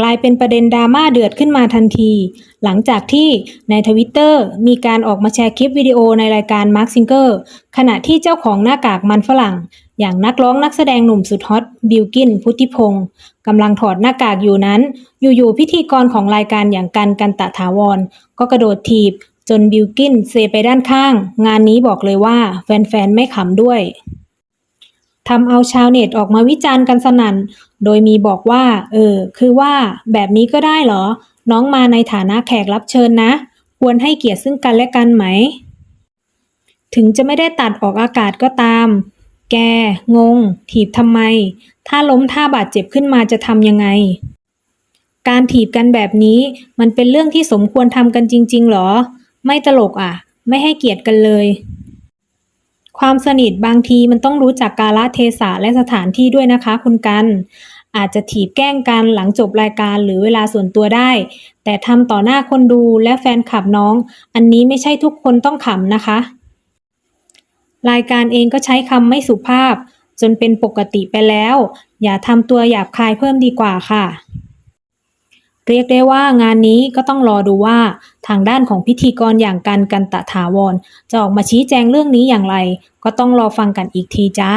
กลายเป็นประเด็นดราม่าเดือดขึ้นมาทันที หลังจากที่ในทวิตเตอร์มีการออกมาแชร์คลิปวิดีโอในรายการ Mark Singer ขณะที่เจ้าของหน้ากากมันฝรั่ง อย่างนักร้องนักแสดงหนุ่มสุดฮอตบิลกินพุทธิพงศ์กำลังถอดหน้ากากอยู่นั้น อยู่ๆพิธีกรของรายการอย่างกันกันตะถาวร ก็กระโดดถีบ จนบิลกินเซไปด้านข้าง งานนี้บอกเลยว่าแฟนๆไม่ขำด้วย ทำเอาชาวเน็ตออกมาวิจารณ์กันสนั่น โดยมีบอกว่า เออ คือว่าแบบนี้ก็ได้เหรอ น้องมาในฐานะแขกรับเชิญนะ ควรให้เกียรติซึ่งกันและกันไหม ถึงจะไม่ได้ตัดออกอากาศก็ตาม แก งง ถีบทำไม ถ้าล้มท่าบาดเจ็บขึ้นมาจะทำยังไง การถีบกันแบบนี้ มันเป็นเรื่องที่สมควรทำกันจริง ๆ หรอ ไม่ตลกอะ ไม่ให้เกียรติกันเลย ความสนิทบางทีมันต้องรู้จักกาลเทศะและสถานที่ด้วยนะคะ คุณกัน อาจจะถีบแกล้งกันหลังจบรายการหรือเวลาส่วนตัวได้ แต่ทำต่อหน้าคนดูและแฟนคลับน้อง อันนี้ไม่ใช่ทุกคนต้องขำนะคะ รายการเองก็ใช้คำไม่สุภาพ จนเป็นปกติไปแล้ว อย่าทำตัวหยาบคายเพิ่มดีกว่าค่ะ เรียกได้ว่างานนี้ก็ต้องรอดูว่าทางด้านของพิธีกรอย่างกันกันตะถาวรจะออกมาชี้แจงเรื่องนี้อย่างไร ก็ต้องรอฟังกันอีกทีจ้า